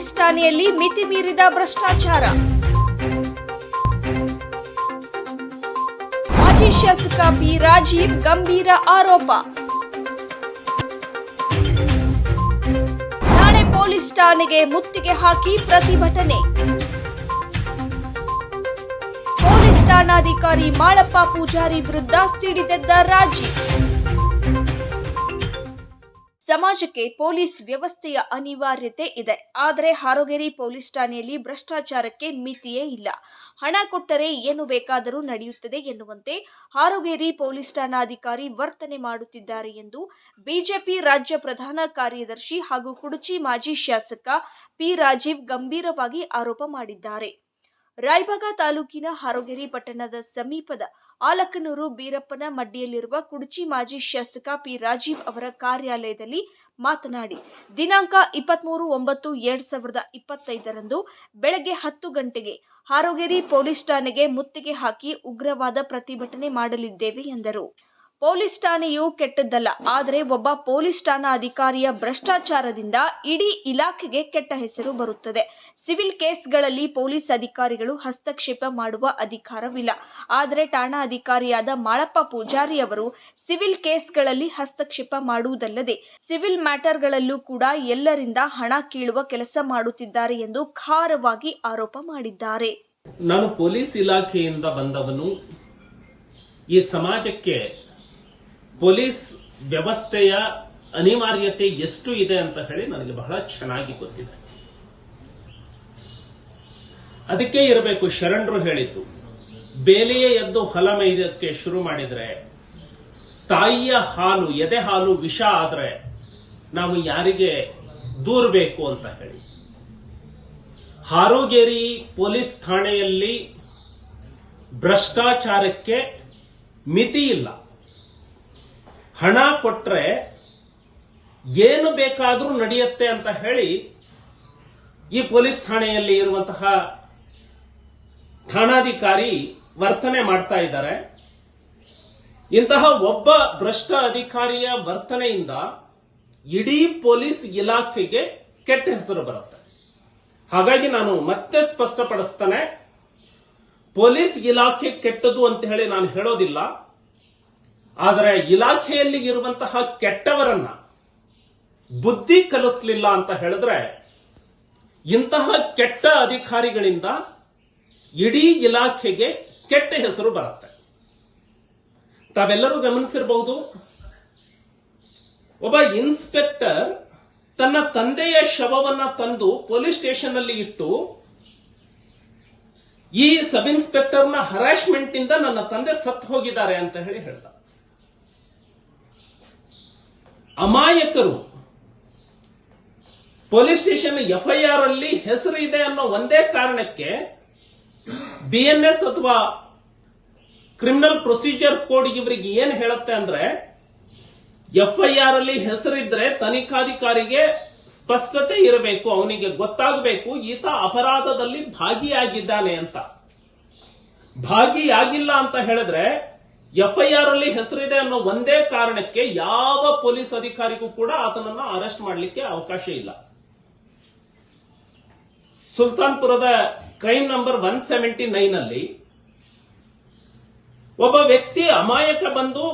Police ಠಾಣೆಯಲ್ಲಿ ಮಿತಿ ಮೀರಿದ ಭ್ರಷ್ಟಾಚಾರ. ಮಾಜಿ ಶಾಸಕ ಬಿ ರಾಜೀವ್ ಗಂಭೀರ ಆರೋಪ. ನಾಳೆ ಪೊಲೀಸ್ ಠಾಣೆಗೆ ಮುತ್ತಿಗೆ ಹಾಕಿ ಪ್ರತಿಭಟನೆ. ಪೊಲೀಸ್ ಠಾಣಾಧಿಕಾರಿ ಮಾಳಪ್ಪ ಪೂಜಾರಿ ವಿರುದ್ಧ ಸಿಡಿದೆದ್ದ ರಾಜೀವ್. ಸಮಾಜಕ್ಕೆ ಪೊಲೀಸ್ ವ್ಯವಸ್ಥೆಯ ಅನಿವಾರ್ಯತೆ ಇದೆ. ಆದರೆ ಹಾರೋಗೇರಿ ಪೊಲೀಸ್ ಠಾಣೆಯಲ್ಲಿ ಭ್ರಷ್ಟಾಚಾರಕ್ಕೆ ಮಿತಿಯೇ ಇಲ್ಲ. ಹಣ ಕೊಟ್ಟರೆ ಏನು ಬೇಕಾದರೂ ನಡೆಯುತ್ತದೆ ಎನ್ನುವಂತೆ ಹಾರೋಗೇರಿ ಪೊಲೀಸ್ ಠಾಣಾಧಿಕಾರಿ ವರ್ತನೆ ಮಾಡುತ್ತಿದ್ದಾರೆ ಎಂದು ಬಿಜೆಪಿ ರಾಜ್ಯ ಪ್ರಧಾನ ಕಾರ್ಯದರ್ಶಿ ಹಾಗೂ ಕುಡುಚಿ ಮಾಜಿ ಶಾಸಕ ಪಿ ರಾಜೀವ್ ಗಂಭೀರವಾಗಿ ಆರೋಪ ಮಾಡಿದ್ದಾರೆ. ರಾಯಬಾಗ ತಾಲೂಕಿನ ಹಾರೋಗೇರಿ ಪಟ್ಟಣದ ಸಮೀಪದ ಆಲಕನೂರು ಬೀರಪ್ಪನ ಮಡ್ಡಿಯಲ್ಲಿರುವ ಕುಡುಚಿ ಮಾಜಿ ಶಾಸಕ ಪಿ ರಾಜೀವ್ ಅವರ ಕಾರ್ಯಾಲಯದಲ್ಲಿ ಮಾತನಾಡಿ, ದಿನಾಂಕ ಇಪ್ಪತ್ಮೂರು ಒಂಬತ್ತು ಎರಡ್ ಸಾವಿರದ ಇಪ್ಪತ್ತೈದರಂದು ಬೆಳಗ್ಗೆ ಹತ್ತು ಗಂಟೆಗೆ ಹಾರೋಗೇರಿ ಪೊಲೀಸ್ ಠಾಣೆಗೆ ಮುತ್ತಿಗೆ ಹಾಕಿ ಉಗ್ರವಾದ ಪ್ರತಿಭಟನೆ ಮಾಡಲಿದ್ದೇವೆ ಎಂದರು. ಪೊಲೀಸ್ ಠಾಣೆಯು ಕೆಟ್ಟದ್ದಲ್ಲ. ಆದರೆ ಒಬ್ಬ ಪೊಲೀಸ್ ಠಾಣಾ ಅಧಿಕಾರಿಯ ಭ್ರಷ್ಟಾಚಾರದಿಂದ ಇಡೀ ಇಲಾಖೆಗೆ ಕೆಟ್ಟ ಹೆಸರು ಬರುತ್ತದೆ. ಸಿವಿಲ್ ಕೇಸ್ಗಳಲ್ಲಿ ಪೊಲೀಸ್ ಅಧಿಕಾರಿಗಳು ಹಸ್ತಕ್ಷೇಪ ಮಾಡುವ ಅಧಿಕಾರವಿಲ್ಲ. ಆದರೆ ಠಾಣಾ ಅಧಿಕಾರಿಯಾದ ಮಾಳಪ್ಪ ಪೂಜಾರಿ ಅವರು ಸಿವಿಲ್ ಕೇಸ್ಗಳಲ್ಲಿ ಹಸ್ತಕ್ಷೇಪ ಮಾಡುವುದಲ್ಲದೆ, ಸಿವಿಲ್ ಮ್ಯಾಟರ್ಗಳಲ್ಲೂ ಕೂಡ ಎಲ್ಲರಿಂದ ಹಣ ಕೀಳುವ ಕೆಲಸ ಮಾಡುತ್ತಿದ್ದಾರೆ ಎಂದು ಖಾರವಾಗಿ ಆರೋಪ ಮಾಡಿದ್ದಾರೆ. ನಾನು ಪೊಲೀಸ್ ಇಲಾಖೆಯಿಂದ ಬಂದವನು. ಈ ಸಮಾಜಕ್ಕೆ ಪೊಲೀಸ್ ವ್ಯವಸ್ಥೆಯ ಅನಿವಾರ್ಯತೆ ಎಷ್ಟು ಇದೆ ಅಂತ ಹೇಳಿ ನನಗೆ ಬಹಳ ಚೆನ್ನಾಗಿ ಗೊತ್ತಿದೆ. ಅದಕ್ಕೆ ಇರಬೇಕು, ಶರಣರು ಹೇಳಿದ್ದು, ಬೇಲಿಯೇ ಎದ್ದು ಹೊಲ ಮೇಯ್ದಕ್ಕೆ ಶುರು ಮಾಡಿದ್ರೆ, ತಾಯಿಯ ಹಾಲು, ಎದೆ ಹಾಲು ವಿಷ ಆದ್ರೆ ನಾವು ಯಾರಿಗೆ ದೂರಬೇಕು ಅಂತ ಹೇಳಿ. ಹಾರೋಗೇರಿ ಪೊಲೀಸ್ ಠಾಣೆಯಲ್ಲಿ ಭ್ರಷ್ಟಾಚಾರಕ್ಕೆ ಮಿತಿ ಇಲ್ಲ. ಹಣ ಕೊಟ್ರೆ ಏನು ಬೇಕಾದರೂ ನಡೆಯುತ್ತೆ ಅಂತ ಹೇಳಿ ಈ ಪೊಲೀಸ್ ಠಾಣೆಯಲ್ಲಿ ಇರುವಂತಹ ಠಾಣಾಧಿಕಾರಿ ವರ್ತನೆ ಮಾಡ್ತಾ ಇದ್ದಾರೆ. ಇಂತಹ ಒಬ್ಬ ಭ್ರಷ್ಟ ಅಧಿಕಾರಿಯ ವರ್ತನೆಯಿಂದ ಇಡೀ ಪೊಲೀಸ್ ಇಲಾಖೆಗೆ ಕೆಟ್ಟ ಹೆಸರು ಬರುತ್ತೆ. ಹಾಗಾಗಿ ನಾನು ಮತ್ತೆ ಸ್ಪಷ್ಟಪಡಿಸ್ತೇನೆ, ಪೊಲೀಸ್ ಇಲಾಖೆ ಕೆಟ್ಟದ್ದು ಅಂತ ಹೇಳಿ ನಾನು ಹೇಳೋದಿಲ್ಲ. ಆದರೆ ಇಲಾಖೆಯಲ್ಲಿ ಇರುವಂತಹ ಕೆಟ್ಟವರನ್ನ ಬುದ್ಧಿ ಕಲಿಸ್ಲಿಲ್ಲ ಅಂತ ಹೇಳಿದ್ರೆ ಇಂತಹ ಕೆಟ್ಟ ಅಧಿಕಾರಿಗಳಿಂದ ಇಡೀ ಇಲಾಖೆಗೆ ಕೆಟ್ಟ ಹೆಸರು ಬರುತ್ತೆ. ತಾವೆಲ್ಲರೂ ಗಮನಿಸಿರಬಹುದು, ಒಬ್ಬ ಇನ್ಸ್ಪೆಕ್ಟರ್ ತನ್ನ ತಂದೆಯ ಶವವನ್ನ ತಂದು ಪೊಲೀಸ್ ಸ್ಟೇಷನ್ ಅಲ್ಲಿ ಇಟ್ಟು ಈ ಸಬ್ ಇನ್ಸ್ಪೆಕ್ಟರ್ನ ಹರಾಸ್ಮೆಂಟ್ ಇಂದ ನನ್ನ ತಂದೆ ಸತ್ತು ಹೋಗಿದ್ದಾರೆ ಅಂತ ಹೇಳಿ ಹೇಳ್ದ. ಅಮಾಯಕರು. ಪೊಲೀಸ್ ಸ್ಟೇಷನ್ ಎಫ್ಐಆರ್ ಅಲ್ಲಿ ಹೆಸರು ಇದೆ ಅನ್ನೋ ಒಂದೇ ಕಾರಣಕ್ಕೆ ಬಿಎನ್ಎಸ್ ಅಥವಾ ಕ್ರಿಮಿನಲ್ ಪ್ರೊಸೀಜರ್ ಕೋಡ್ ಇವರಿಗೆ ಏನ್ ಹೇಳುತ್ತೆ ಅಂದ್ರೆ, ಎಫ್ಐಆರ್ ಅಲ್ಲಿ ಹೆಸರಿದ್ರೆ ತನಿಖಾಧಿಕಾರಿಗೆ ಸ್ಪಷ್ಟತೆ ಇರಬೇಕು, ಅವನಿಗೆ ಗೊತ್ತಾಗಬೇಕು, ಈತ ಅಪರಾಧದಲ್ಲಿ ಭಾಗಿಯಾಗಿದ್ದಾನೆ ಅಂತ. ಭಾಗಿಯಾಗಿಲ್ಲ ಅಂತ ಹೇಳಿದ್ರೆ ಎಫ್ಐಆರ್ ಅಲ್ಲಿ ಹೆಸರಿದೆ ಅನ್ನೋ ಒಂದೇ ಕಾರಣಕ್ಕೆ ಯಾವ ಪೊಲೀಸ್ ಅಧಿಕಾರಿಗೂ ಕೂಡ ಆತನನ್ನ ಅರೆಸ್ಟ್ ಮಾಡಲಿಕ್ಕೆ ಅವಕಾಶ ಇಲ್ಲ. ಸುಲ್ತಾನ್ಪುರದ crime number one seventy nine ಅಲ್ಲಿ ಒಬ್ಬ ವ್ಯಕ್ತಿ ಅಮಾಯಕ ಬಂದು,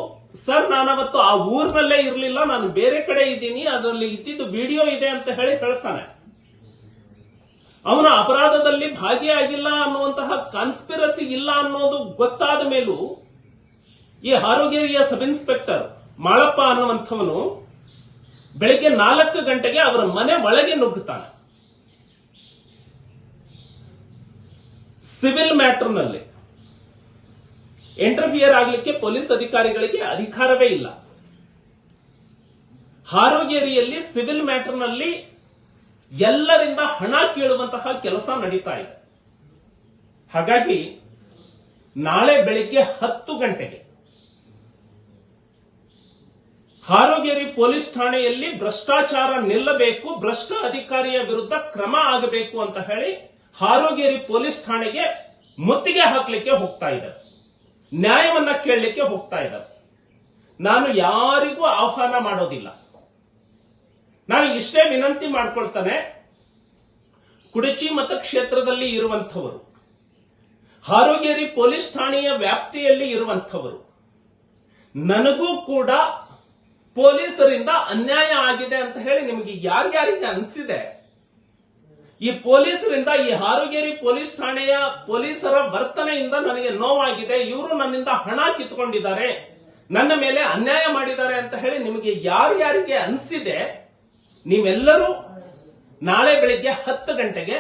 ಸರ್, ನಾನವತ್ತು ಆ ಊರಿನಲ್ಲೇ ಇರಲಿಲ್ಲ, ನಾನು ಬೇರೆ ಕಡೆ ಇದ್ದೀನಿ, ಅದರಲ್ಲಿ ಇದ್ದಿದ್ದು ವಿಡಿಯೋ ಇದೆ ಅಂತ ಹೇಳಿ ಹೇಳ್ತಾನೆ. ಅವನ ಅಪರಾಧದಲ್ಲಿ ಭಾಗಿಯಾಗಿಲ್ಲ ಅನ್ನುವಂತಹ ಕಾನ್ಸ್ಪಿರಸಿ ಇಲ್ಲ ಅನ್ನೋದು ಗೊತ್ತಾದ ಮೇಲೂ ಈ ಆರೋಗ್ಯ ಸಬ್ ಇನ್ಸ್ಪೆಕ್ಟರ್ ಮಾಳಪ್ಪ ಅನ್ನುವಂಥವನು ಬೆಳಿಗ್ಗೆ ನಾಲ್ಕು ಗಂಟೆಗೆ ಅವರ ಮನೆ ಒಳಗೆ ನುಗ್ಗುತ್ತಾನೆ. ಸಿವಿಲ್ ಮ್ಯಾಟರ್ನಲ್ಲಿ ಇಂಟರ್ಫಿಯರ್ ಆಗಲಿಕ್ಕೆ ಪೊಲೀಸ್ ಅಧಿಕಾರಿಗಳಿಗೆ ಅಧಿಕಾರವೇ ಇಲ್ಲ. ಹಾರೋಗೇರಿಯಲ್ಲಿ ಸಿವಿಲ್ ಮ್ಯಾಟರ್ನಲ್ಲಿ ಎಲ್ಲರಿಂದ ಹಣ ಕೇಳುವಂತಹ ಕೆಲಸ ನಡೀತಾ ಇದೆ. ಹಾಗಾಗಿ ನಾಳೆ ಬೆಳಿಗ್ಗೆ ಹತ್ತು ಗಂಟೆಗೆ ಹಾರೋಗೇರಿ ಪೊಲೀಸ್ ಠಾಣೆಯಲ್ಲಿ ಭ್ರಷ್ಟಾಚಾರ ನಿಲ್ಲಬೇಕು, ಭ್ರಷ್ಟ ಅಧಿಕಾರಿಯ ವಿರುದ್ಧ ಕ್ರಮ ಆಗಬೇಕು ಅಂತ ಹೇಳಿ ಹಾರೋಗೇರಿ ಪೊಲೀಸ್ ಠಾಣೆಗೆ ಮುತ್ತಿಗೆ ಹಾಕಲಿಕ್ಕೆ ಹೋಗ್ತಾ ಇದ್ದಾರೆ. ನ್ಯಾಯವನ್ನ ಕೇಳಲಿಕ್ಕೆ ಹೋಗ್ತಾ ಇದ್ದಾರೆ. ನಾನು ಯಾರಿಗೂ ಆಹ್ವಾನ ಮಾಡೋದಿಲ್ಲ. ನಾನು ಇಷ್ಟೇ ವಿನಂತಿ ಮಾಡ್ಕೊಳ್ತಾನೆ, ಕುಡಚಿ ಮತಕ್ಷೇತ್ರದಲ್ಲಿ ಇರುವಂಥವರು, ಹಾರೋಗೇರಿ ಪೊಲೀಸ್ ಠಾಣೆಯ ವ್ಯಾಪ್ತಿಯಲ್ಲಿ ಇರುವಂಥವರು, ನನಗೂ ಕೂಡ ಪೊಲೀಸರಿಂದ ಅನ್ಯಾಯ ಆಗಿದೆ ಅಂತ ಹೇಳಿ ನಿಮಗೆ ಯಾರ್ಯಾರಿಗೆ ಅನಿಸಿದೆ? ಈ ಪೊಲೀಸರಿಂದ, ಈ ಹಾರುಗೇರಿ ಪೊಲೀಸ್ ಠಾಣೆಯ ಪೊಲೀಸರ ವರ್ತನೆಯಿಂದ ನನಗೆ ನೋವಾಗಿದೆ. ಇವರು ನನ್ನಿಂದ ಹಣ ಕಿತ್ಕೊಂಡಿದ್ದಾರೆ. ನನ್ನ ಮೇಲೆ ಅನ್ಯಾಯ ಮಾಡಿದ್ದಾರೆ ಅಂತ ಹೇಳಿ ನಿಮಗೆ ಯಾರ್ಯಾರಿಗೆ ಅನಿಸಿದೆ? ನೀವೆಲ್ಲರೂ ನಾಳೆ ಬೆಳಿಗ್ಗೆ ಹತ್ತು ಗಂಟೆಗೆ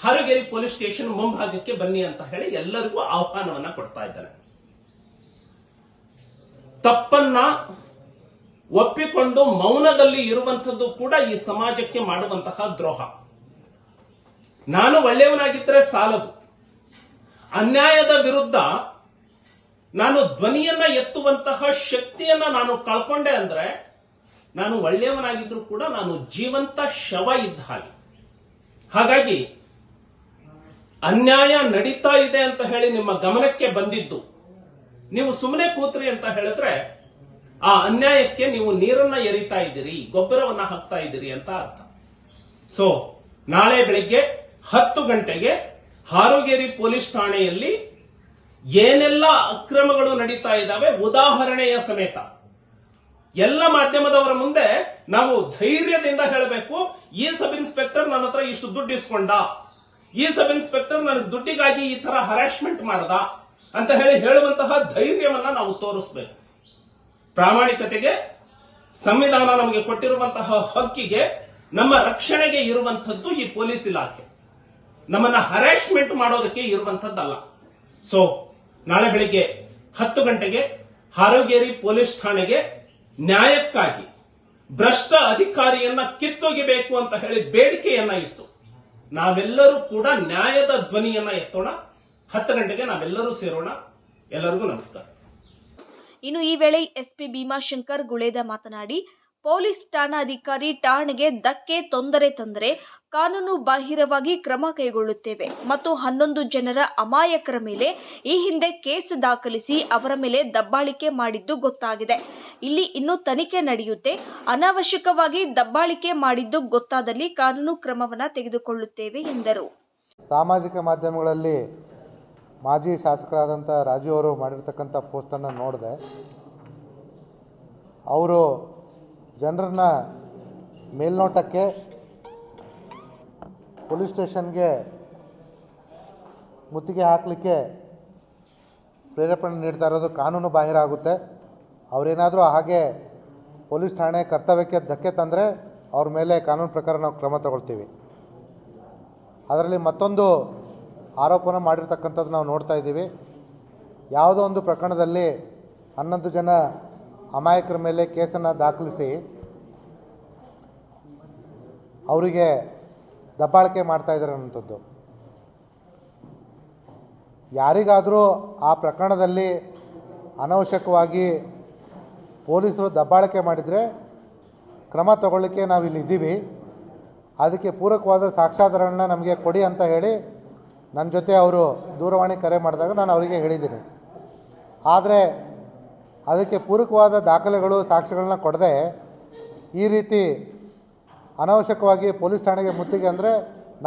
ಹಾರುಗೇರಿ ಪೊಲೀಸ್ ಸ್ಟೇಷನ್ ಮುಂಭಾಗಕ್ಕೆ ಬನ್ನಿ ಅಂತ ಹೇಳಿ ಎಲ್ಲರಿಗೂ ಆಹ್ವಾನವನ್ನ ಕೊಡ್ತಾ ಇದ್ದಾರೆ ತಪ್ಪನ್ನ ಒಪ್ಪಿಕೊಂಡು ಮೌನದಲ್ಲಿ ಇರುವಂತದ್ದು ಕೂಡ ಈ ಸಮಾಜಕ್ಕೆ ಮಾಡುವಂತಹ ದ್ರೋಹ. ನಾನು ಒಳ್ಳೆಯವನಾಗಿದ್ದರೆ ಸಾಲದು. ಅನ್ಯಾಯದ ವಿರುದ್ಧ ನಾನು ಧ್ವನಿಯನ್ನ ಎತ್ತುವಂತಹ ಶಕ್ತಿಯನ್ನ ನಾನು ಕಳ್ಕೊಂಡೆ ಅಂದ್ರೆ ನಾನು ಒಳ್ಳೆಯವನಾಗಿದ್ರು ಕೂಡ ನಾನು ಜೀವಂತ ಶವ ಇದ್ದ ಹಾಗೆ. ಹಾಗಾಗಿ ಅನ್ಯಾಯ ನಡೀತಾ ಇದೆ ಅಂತ ಹೇಳಿ ನಿಮ್ಮ ಗಮನಕ್ಕೆ ಬಂದಿದ್ದು. ನೀವು ಸುಮ್ಮನೆ ಕೂತ್ರಿ ಅಂತ ಹೇಳಿದ್ರೆ ಆ ಅನ್ಯಾಯಕ್ಕೆ ನೀವು ನೀರನ್ನ ಎರಿತಾ ಇದ್ದೀರಿ, ಗೊಬ್ಬರವನ್ನ ಹಾಕ್ತಾ ಇದ್ದೀರಿ ಅಂತ ಅರ್ಥ. ಸೊ ನಾಳೆ ಬೆಳಿಗ್ಗೆ ಹತ್ತು ಗಂಟೆಗೆ ಹಾರುಗೇರಿ ಪೊಲೀಸ್ ಠಾಣೆಯಲ್ಲಿ ಏನೆಲ್ಲ ಅಕ್ರಮಗಳು ನಡೀತಾ ಇದ್ದಾವೆ ಉದಾಹರಣೆಯ ಸಮೇತ. ಎಲ್ಲ ಮಾಧ್ಯಮದವರ ಮುಂದೆ ನಾವು ಧೈರ್ಯದಿಂದ ಹೇಳಬೇಕು, ಈ ಸಬ್ ಇನ್ಸ್ಪೆಕ್ಟರ್ ನನ್ನ ಹತ್ರ ಇಷ್ಟು ದುಡ್ಡು ಇಸ್ಕೊಂಡ, ಈ ಸಬ್ ಇನ್ಸ್ಪೆಕ್ಟರ್ ನನಗೆ ದುಡ್ಡಿಗಾಗಿ ಈ ತರ ಹರಾಸ್ಮೆಂಟ್ ಮಾಡದ ಅಂತ ಹೇಳಿ ಹೇಳುವಂತಹ ಧೈರ್ಯವನ್ನ ನಾವು ತೋರಿಸಬೇಕು. ಪ್ರಾಮಾಣಿಕತೆಗೆ ಸಂವಿಧಾನ ನಮಗೆ ಕೊಟ್ಟಿರುವಂತಹ ಹಕ್ಕಿಗೆ ನಮ್ಮ ರಕ್ಷಣೆಗೆ ಇರುವಂತದ್ದು ಈ ಪೊಲೀಸ್ ಇಲಾಖೆ. ನಮ್ಮನ್ನ ಹರಾಸ್ಮೆಂಟ್ ಮಾಡೋದಕ್ಕೆ ಇರುವಂತದ್ದಲ್ಲ ಸೊ ನಾಳೆ ಬೆಳಿಗ್ಗೆ ಹತ್ತು ಗಂಟೆಗೆ ಹಾರೋಗೇರಿ ಪೊಲೀಸ್ ಠಾಣೆಗೆ ನ್ಯಾಯಕ್ಕಾಗಿ ಭ್ರಷ್ಟ ಅಧಿಕಾರಿಯನ್ನ ಕಿತ್ತೊಗಿಬೇಕು ಅಂತ ಹೇಳಿ ಬೇಡಿಕೆಯನ್ನ ಇತ್ತು. ನಾವೆಲ್ಲರೂ ಕೂಡ ನ್ಯಾಯದ ಧ್ವನಿಯನ್ನ ಎತ್ತೋಣ. ಹತ್ತು ಗಂಟೆಗೆ ನಾವೆಲ್ಲರೂ ಸೇರೋಣ. ಎಲ್ಲರಿಗೂ ನಮಸ್ಕಾರ. ಇನ್ನು ಈ ವೇಳೆ ಎಸ್ಪಿ ಭೀಮಾಶಂಕರ್ ಗುಳೇದ ಮಾತನಾಡಿ, ಪೊಲೀಸ್ ಠಾಣಾಧಿಕಾರಿ ಠಾಣೆಗೆ ಧಕ್ಕೆ, ತೊಂದರೆ ತಂದರೆ ಕಾನೂನು ಬಾಹಿರವಾಗಿ ಕ್ರಮ ಕೈಗೊಳ್ಳುತ್ತೇವೆ ಮತ್ತು ಹನ್ನೊಂದು ಜನರ ಅಮಾಯಕರ ಮೇಲೆ ಈ ಹಿಂದೆ ಕೇಸ್ ದಾಖಲಿಸಿ ಅವರ ಮೇಲೆ ದಬ್ಬಾಳಿಕೆ ಮಾಡಿದ್ದು ಗೊತ್ತಾಗಿದೆ. ಇಲ್ಲಿ ಇನ್ನೂ ತನಿಖೆ ನಡೆಯುತ್ತೆ. ಅನಾವಶ್ಯಕವಾಗಿ ದಬ್ಬಾಳಿಕೆ ಮಾಡಿದ್ದು ಗೊತ್ತಾದಲ್ಲಿ ಕಾನೂನು ಕ್ರಮವನ್ನು ತೆಗೆದುಕೊಳ್ಳುತ್ತೇವೆ ಎಂದರು. ಸಾಮಾಜಿಕ ಮಾಧ್ಯಮಗಳಲ್ಲಿ ಮಾಜಿ ಶಾಸಕರಾದಂಥ ರಾಜು ಅವರು ಮಾಡಿರ್ತಕ್ಕಂಥ ಪೋಸ್ಟನ್ನು ನೋಡಿದೆ. ಅವರು ಜನರನ್ನ ಮೇಲ್ನೋಟಕ್ಕೆ, ಪೊಲೀಸ್ ಸ್ಟೇಷನ್ಗೆ ಮುತ್ತಿಗೆ ಹಾಕಲಿಕ್ಕೆ ಪ್ರೇರೇಪಣೆ ನೀಡ್ತಾ ಇರೋದು ಕಾನೂನು ಬಾಹಿರ ಆಗುತ್ತೆ. ಅವರೇನಾದರೂ ಹಾಗೆ ಪೊಲೀಸ್ ಠಾಣೆ ಕರ್ತವ್ಯಕ್ಕೆ ಧಕ್ಕೆ ತಂದರೆ ಅವ್ರ ಮೇಲೆ ಕಾನೂನು ಪ್ರಕಾರ ನಾವು ಕ್ರಮ ತಗೊಳ್ತೀವಿ. ಅದರಲ್ಲಿ ಮತ್ತೊಂದು ಆರೋಪನ ಮಾಡಿರ್ತಕ್ಕಂಥದ್ದು ನಾವು ನೋಡ್ತಾ ಇದ್ದೀವಿ. ಯಾವುದೋ ಒಂದು ಪ್ರಕರಣದಲ್ಲಿ ಹನ್ನೊಂದು ಜನ ಅಮಾಯಕರ ಮೇಲೆ ಕೇಸನ್ನು ದಾಖಲಿಸಿ ಅವರಿಗೆ ದಬ್ಬಾಳಿಕೆ ಮಾಡ್ತಾ ಇದ್ದಾರೆ ಅನ್ನೋಂಥದ್ದು ಯಾರಿಗಾದರೂ ಆ ಪ್ರಕರಣದಲ್ಲಿ ಅನವಶ್ಯಕವಾಗಿ ಪೊಲೀಸರು ದಬ್ಬಾಳಿಕೆ ಮಾಡಿದರೆ ಕ್ರಮ ತಗೊಳ್ಳಿಕ್ಕೆ ನಾವು ಇಲ್ಲಿ ಇದ್ದೀವಿ. ಅದಕ್ಕೆ ಪೂರಕವಾದ ಸಾಕ್ಷ್ಯಾಧಾರಗಳನ್ನ ನಮಗೆ ಕೊಡಿ ಅಂತ ಹೇಳಿ ನನ್ನ ಜೊತೆ ಅವರು ದೂರವಾಣಿ ಕರೆ ಮಾಡಿದಾಗ ನಾನು ಅವರಿಗೆ ಹೇಳಿದ್ದೀನಿ. ಆದರೆ ಅದಕ್ಕೆ ಪೂರಕವಾದ ದಾಖಲೆಗಳು, ಸಾಕ್ಷ್ಯಗಳನ್ನ ಕೊಡದೆ ಈ ರೀತಿ ಅನಾವಶ್ಯಕವಾಗಿ ಪೊಲೀಸ್ ಠಾಣೆಗೆ ಮುತ್ತಿಗೆ ಅಂದರೆ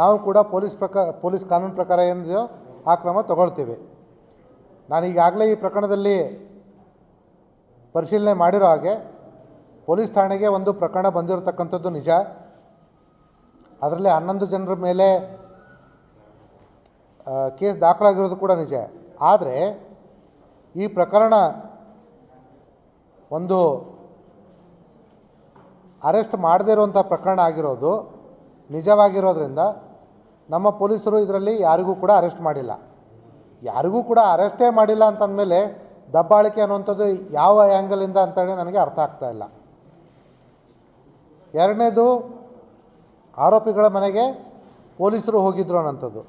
ನಾವು ಕೂಡ ಪೊಲೀಸ್ ಪ್ರಕಾರ ಪೊಲೀಸ್ ಕಾನೂನು ಪ್ರಕಾರ ಏನಿದೆಯೋ ಆ ಕ್ರಮ ತಗೊಳ್ತೀವಿ. ನಾನು ಈಗಾಗಲೇ ಈ ಪ್ರಕರಣದಲ್ಲಿ ಪರಿಶೀಲನೆ ಮಾಡಿರೋ ಹಾಗೆ ಪೊಲೀಸ್ ಠಾಣೆಗೆ ಒಂದು ಪ್ರಕರಣ ಬಂದಿರತಕ್ಕಂಥದ್ದು ನಿಜ. ಅದರಲ್ಲಿ ಹನ್ನೊಂದು ಜನರ ಮೇಲೆ ಕೇಸ್ ದಾಖಲಾಗಿರೋದು ಕೂಡ ನಿಜ. ಆದರೆ ಈ ಪ್ರಕರಣ ಒಂದು ಅರೆಸ್ಟ್ ಮಾಡದೇ ಇರುವಂಥ ಪ್ರಕರಣ ಆಗಿರೋದು ನಿಜವಾಗಿರೋದ್ರಿಂದ ನಮ್ಮ ಪೊಲೀಸರು ಇದರಲ್ಲಿ ಯಾರಿಗೂ ಕೂಡ ಅರೆಸ್ಟ್ ಮಾಡಿಲ್ಲ. ಯಾರಿಗೂ ಕೂಡ ಅರೆಸ್ಟೇ ಮಾಡಿಲ್ಲ ಅಂತಂದಮೇಲೆ ದಬ್ಬಾಳಿಕೆ ಅನ್ನುವಂಥದ್ದು ಯಾವ ಆ್ಯಂಗಲಿಂದ ಅಂತೇಳಿ ನನಗೆ ಅರ್ಥ ಆಗ್ತಾ ಇಲ್ಲ. ಎರಡನೇದು ಆರೋಪಿಗಳ ಮನೆಗೆ ಪೊಲೀಸರು ಹೋಗಿದ್ರು ಅನ್ನೋಂಥದ್ದು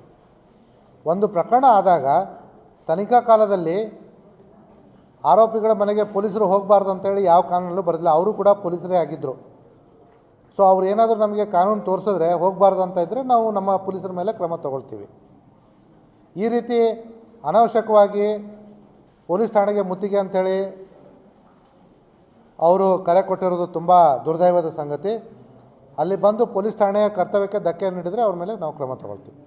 ಒಂದು ಪ್ರಕರಣ ಆದಾಗ ತನಿಖಾ ಕಾಲದಲ್ಲಿ ಆರೋಪಿಗಳ ಮನೆಗೆ ಪೊಲೀಸರು ಹೋಗಬಾರ್ದು ಅಂತೇಳಿ ಯಾವ ಕಾನೂನಲ್ಲೂ ಬರಲಿಲ್ಲ ಅವರು ಕೂಡ ಪೊಲೀಸರೇ ಆಗಿದ್ದರು ಸೊ ಅವ್ರು ಏನಾದರೂ ನಮಗೆ ಕಾನೂನು ತೋರಿಸಿದ್ರೆ ಹೋಗಬಾರ್ದು ಅಂತ ಇದ್ದರೆ ನಾವು ನಮ್ಮ ಪೊಲೀಸರ ಮೇಲೆ ಕ್ರಮ ತಗೊಳ್ತೀವಿ. ಈ ರೀತಿ ಅನವಶ್ಯಕವಾಗಿ ಪೊಲೀಸ್ ಠಾಣೆಗೆ ಮುತ್ತಿಗೆ ಅಂಥೇಳಿ ಅವರು ಕರೆ ಕೊಟ್ಟಿರೋದು ತುಂಬ ದುರ್ದೈವದ ಸಂಗತಿ. ಅಲ್ಲಿ ಬಂದು ಪೊಲೀಸ್ ಠಾಣೆಯ ಕರ್ತವ್ಯಕ್ಕೆ ಧಕ್ಕೆಯನ್ನು ನೀಡಿದರೆ ಅವ್ರ ಮೇಲೆ ನಾವು ಕ್ರಮ ತಗೊಳ್ತೀವಿ.